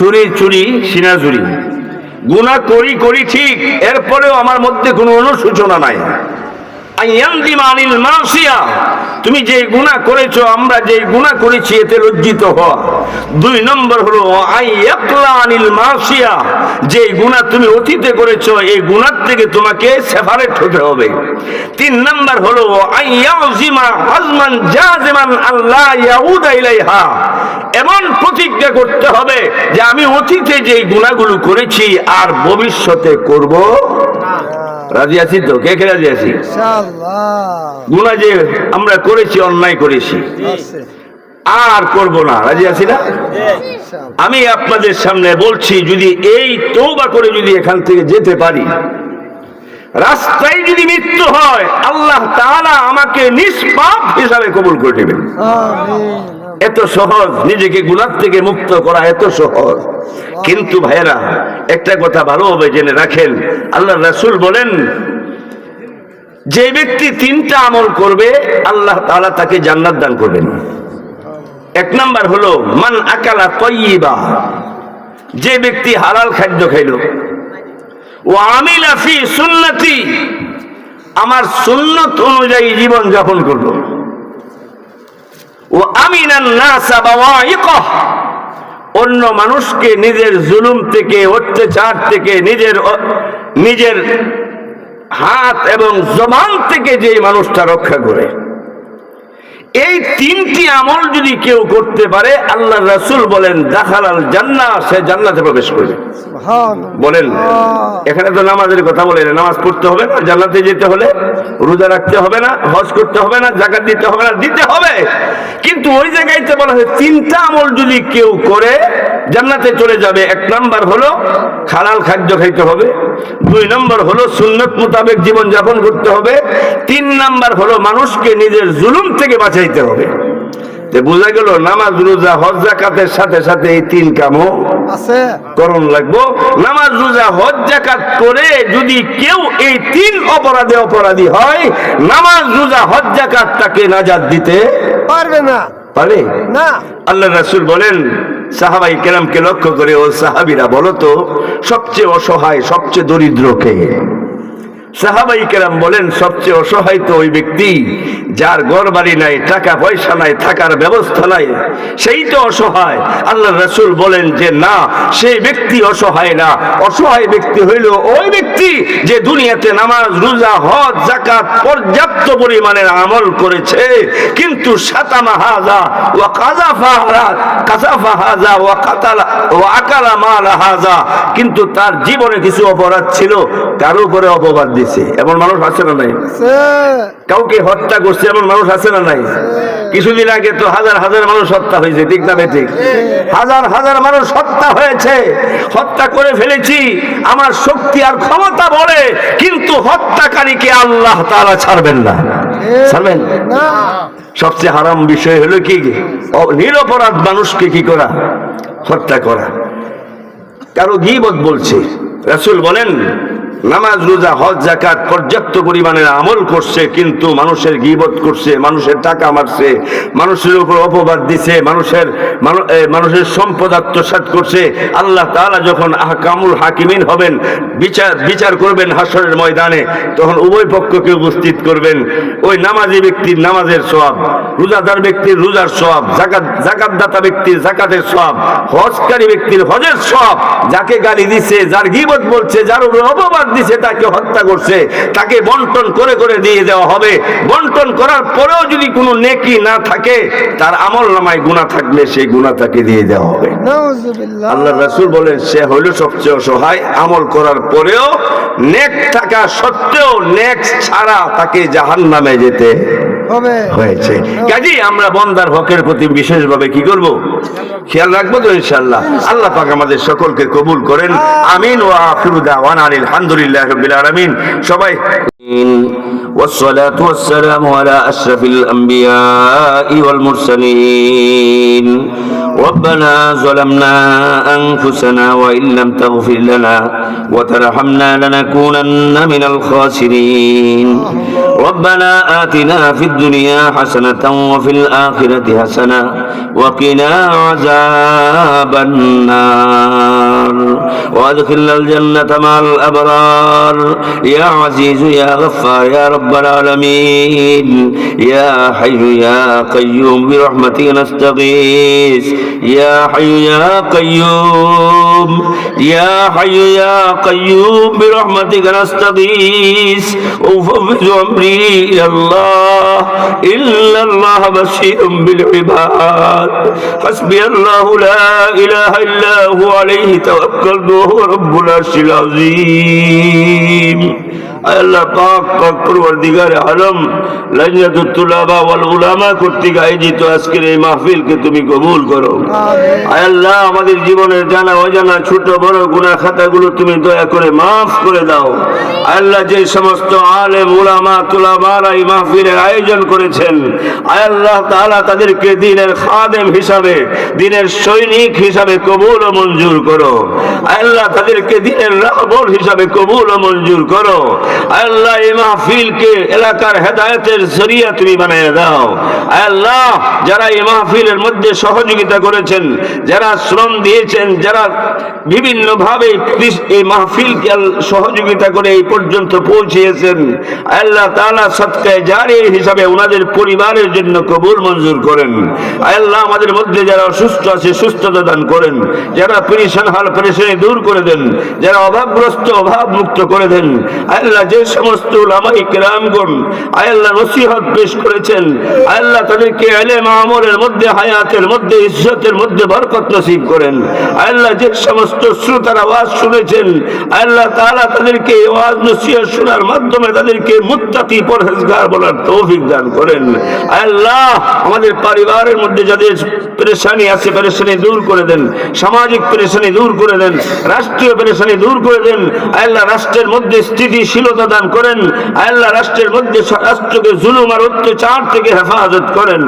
চুরি চুরি, সিনা চুরি। গুণা করি করি ঠিক, এরপরেও আমার মধ্যে কোনো অনুশোচনা নাই। আইয়ান্দিমা আনিল মাসিয়া। তুমি যে গুণা করেছ, আমরা যে গুণা করেছি, এতে লজ্জিত হওয়া দুই নম্বর হলো আইয়াকলা আনিল মাসিয়া যে গুণা তুমি অতীতে করেছ, এই গুণার থেকে তোমাকে সেপারেট হতে হবে। তিন নম্বর হলো হাজমান জাজিমান আল্লাহ এমন প্রতিজ্ঞা করতে হবে যে আমি অতীতে যে গুণাগুলো করেছি, আর ভবিষ্যতে করব রাজি আছি তো? কে কে রাজি আছি? গুণা যে আমরা করেছি অন্যায় করেছি। আর করব না। রাজি আছি না? আমি আপনাদের সামনে বলছি যদি এই তৌবা করে যদি এখান থেকে যেতে পারি রাস্তায় যদি মৃত্যু হয় আল্লাহ তাআলা আমাকে নিষ্পাপ হিসাবে কবুল করে নেবেন। এত সহজ, নিজেকে গুণার থেকে মুক্ত করা এত সহজ। কিন্তু ভাইয়েরা, একটা কথা ভালোভাবে জেনে রাখেন। আল্লাহ রাসূল বলেন, যে ব্যক্তি তিনটা আমল করবে, আল্লাহ তাআলা তাকে জান্নাত দান করবেন। এক নাম্বার হলো, মান আকালা তয়্যিবা যে ব্যক্তি হালাল খাদ্য খাইল, ও আমিলা ফি সুন্নতি, আমার সুন্নত অনুযায়ী জীবন যাপন করল। ও অন্য মানুষকে নিজের জুলুম থেকে, অত্যাচার থেকে, নিজের নিজের হাত এবং জবান থেকে যে মানুষটা রক্ষা করে। এই তিনটি আমল যদি কেউ করতে পারে আল্লাহ রাসূল বলেন দাখালাল জান্নাহ সে জান্নাতে প্রবেশ করবে। বলেন এখানে তো নামাজের কথা বলেন নামাজ পড়তে হবে না জান্নাতে যেতে হলে রোজা রাখতে হবে না হজ করতে হবে না জাকাত দিতে হবে না দিতে হবে। কিন্তু ওই জায়গায় তো বলা হয় তিনটা আমল যদি কেউ করে জান্নাতে চলে যাবে। এক নাম্বার হলো হালাল খাদ্য খাইতে হবে। দুই নম্বর হলো সুন্নত মোতাবেক জীবন যাপন করতে হবে। তিন নাম্বার হলো মানুষকে নিজের জুলুম থেকে বাঁচাইতে হবে। বোঝা গেল নামাজ রোজা হজ জাকাতের সাথে সাথে এই তিন কামও আছে। করণ লাগবো। নামাজ রোজা হজ জাকাত করে যদি কেউ এই তিন অপরাধে অপরাধী হয় নামাজ রোজা হজ জাকাত তাকে নাজাত দিতে পারবে না। পারে? না। আল্লাহ রাসূল বলেন সাহাবাই কেরামকে লক্ষ্য করে ও সাহাবীরা বলো তো সবচেয়ে অসহায় সবচেয়ে দরিদ্র কে? সাহাবাই কেরাম বলেন, সবচেয়ে অসহায় তো ওই ব্যক্তি যার ঘর বাড়ি নাই, টাকা পয়সা নাই, থাকার ব্যবস্থা নাই, সেই তো অসহায়। আল্লাহ রসুল বলেন যে, না সেই ব্যক্তি অসহায় না। অসহায় ব্যক্তি হইল ওই ব্যক্তি যে দুনিয়াতে নামাজ, রোজা, হজ জাকাত পর্যাপ্ত পরিমাণের আমল করেছে। কিন্তু সাতামা হাজা ও কাজাফা কাজাফা হাজা ও কাতালা ও আকালা মাল হাজা। কিন্তু তার জীবনে কিছু অপরাধ ছিল, কারও উপরে অপবাদ দিছে। এমন মানুষ আছে না নাই? কাউকে হত্যা করছে এমন মানুষ আছে না নাই? কিছুদিন আগে তো হাজার হাজার মানুষ হত্যা হয়েছে ঠিক না ঠিক হাজার হাজার মানুষ হত্যা হয়েছে। হত্যা করে ফেলেছি আমার শক্তি আর ক্ষমতা বলে কিন্তু হত্যাকারীকে আল্লাহ তাআলা ছাড়বেন না। ছাড়বেন না। সবচেয়ে হারাম বিষয় হলো কি? নিরপরাধ মানুষকে কি করা? হত্যা করা। কারও গিবত বলছে। রাসূল বলেন নামাজ, রোজা, হজ জাকাত পর্যাপ্ত পরিমাণের আমল করছে, কিন্তু মানুষের গিবত করছে, মানুষের টাকা মারছে, মানুষের উপর অপবাদ দিছে, মানুষের মানুষের সম্পদ আত্মসাৎ করছে। আল্লাহ তাআলা যখন আহকামুল হাকিমিন হবেন, বিচার বিচার করবেন হাসরের ময়দানে, তখন উভয় পক্ষকে উপস্থিত করবেন। ওই নামাজি ব্যক্তির নামাজের সওয়াব, রোজাদার ব্যক্তির রোজার সওয়াব জাকাত জাকাতদাতা ব্যক্তির জাকাতের সওয়াব, হজকারী ব্যক্তির হজের সওয়াব, যাকে গালি দিছে, যার গিবত বলছে, যার উপর অপবাদ দিছে তাকে হত্যা করছে। তাকে বন্টন করে করে দিয়ে দেওয়া হবে। বন্টন করার পরেও যদি কোনো নেকি না থাকে তার আমল নামায় গুণা থাকলে সেই গুণা তাকে দিয়ে দেওয়া হবে। আল্লাহ রাসুল বলেন সে হইল সবচেয়ে অসহায়। আমল করার পরেও নেক থাকা সত্ত্বেও নেক ছাড়া তাকে জাহান নামে যেতে হয়েছে। কাজেই আমরা বন্দার হকের প্রতি বিশেষভাবে কি করব? খেয়াল রাখব তো ইনশাআল্লাহ। আল্লাহ পাক আমাদের সকলকে কবুল করেন। আমিন। ওয়া আখিরু দাওয়ানা আলহামদুলিল্লাহি রাব্বিল আলামিন। সবাই والصلاة والسلام على أشرف الأنبياء والمرسلين. ربنا ظلمنا أنفسنا وإن لم تغفر لنا وترحمنا لنكونن من الخاسرين. ربنا آتنا في الدنيا حسنة وفي الآخرة حسنة وقنا عذاب النار. وأدخلنا الجنة مع الأبرار. يا عزيز يا غفار يا رب العالمين. يا حي يا قيوم برحمتك نستغيث. يا حي يا قيوم يا حي يا قيوم برحمتك نستغيث. وفوض أمري إلى الله إلا الله بشير بالعباد. حسبي الله لا إله إلا هو عليه توكلت وهو رب العرش العظيم. আল্লাহ পাক আলম ওয়াল উলামা কর্তৃক আয়োজিত আজকের এই মাহফিলকে তুমি কবুল করো। আল্লাহ আমাদের জীবনের জানা অজানা ছোট বড় গুণা খাতাগুলো তুমি দয়া করে মাফ করে দাও। আল্লাহ যে সমস্ত আলেম, উলামা তুলামারা এই মাহফিলের আয়োজন করেছেন, আল্লাহ তাআলা তাদেরকে দিনের খাদেম হিসাবে, দিনের সৈনিক হিসাবে কবুল ও মঞ্জুর করো। আল্লাহ তাদেরকে দিনের রাহবর হিসাবে কবুল ও মঞ্জুর করো। আল্লাহ এই মাহফিলকে এলাকার হেদায়েতের জরিয়া তুমি বানিয়ে দাও। আল্লাহ যারা এই মাহফিলের মধ্যে সহযোগিতা করেছেন, যারা শ্রম দিয়েছেন, যারা বিভিন্নভাবে এই মাহফিলকে সহযোগিতা করে এই পর্যন্ত পৌঁছিয়েছেন আল্লাহ তাআলা সৎকায় জারি হিসাবে ওনাদের পরিবারের জন্য কবুল মঞ্জুর করেন। আল্লাহ আমাদের মধ্যে যারা অসুস্থ আছে, সুস্থতা দান করেন। যারা পরিশান হাল পরেশানি দূর করে দেন। যারা অভাবগ্রস্ত অভাব মুক্ত করে দেন। আল্লাহ যে সমস্ত লামাই কেরামগণ আল্লাহ নসিহত পেশ করেছেন। আল্লাহ তাদেরকে এলেম আমরের মধ্যে, হায়াতের মধ্যে, ইজ্জতের মধ্যে বরকত নসিব করেন। আল্লাহ যে সমস্ত শ্রোতার আওয়াজ শুনেছেন, আল্লাহ তাআলা তাদেরকে এই শোনার মাধ্যমে তাদেরকে মুত্তাকি পরহেজগার বলার তৌফিক দান করেন। আল্লাহ, আমাদের পরিবারের মধ্যে যাদের পেরেশানি আছে, পেরেশানি দূর করে দেন, সামাজিক পেরেশানি দূর করে দেন, রাষ্ট্রীয় পেরেশানি দূর করে দেন আল্লাহ রাষ্ট্রের মধ্যে স্থিতিশীলতা দান করেন আল্লাহ রাষ্ট্রের মধ্যে রাষ্ট্রকে জুলুম আর অত্যাচার থেকে হেফাজত করেন।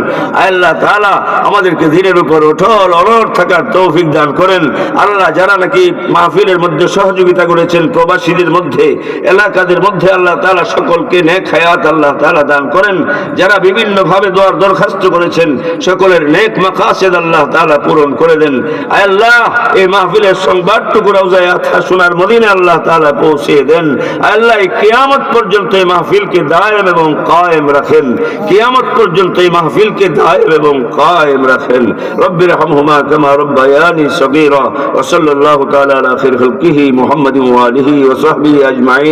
আল্লাহ তালা আমাদেরকে ধীরের উপর ওঠল অনর থাকার তৌফিক দান করেন। আল্লাহ যারা নাকি মাহফিলের মধ্যে সহযোগিতা করেছেন প্রবাসীদের মধ্যে এলাকাদের মধ্যে আল্লাহ তাআলা সকলকে নেক হায়াত আল্লাহ তাআলা দান করেন। যারা বিভিন্ন ভাবে দোয়ার দরখাস্ত করেছেন, সকলের নেক মাকাসেদ আল্লাহ তাআলা পূরণ করে দেন। আল্লাহ, এই মাহফিলের সংবাদটুকু রওজায় আথা সোনার মদিনে আল্লাহ তাআলা পৌঁছে দেন। আল্লাহ, এই কিয়ামত পর্যন্ত এই মাহফিলকে দায়েম এবং কায়েম রাখেন। কিয়ামত পর্যন্ত এই মাহফিলকে দায়েম এবং কায়েম রাখেন। রব্বির হামহুমা কামা রব্বায়ানি সগীরা, ওয়া সাল্লাল্লাহু তাআলা আলা খাইর খালকিহি মুহাম্মাদিন ওয়া আলিহি ওয়া সাহবিহি আজমাইন।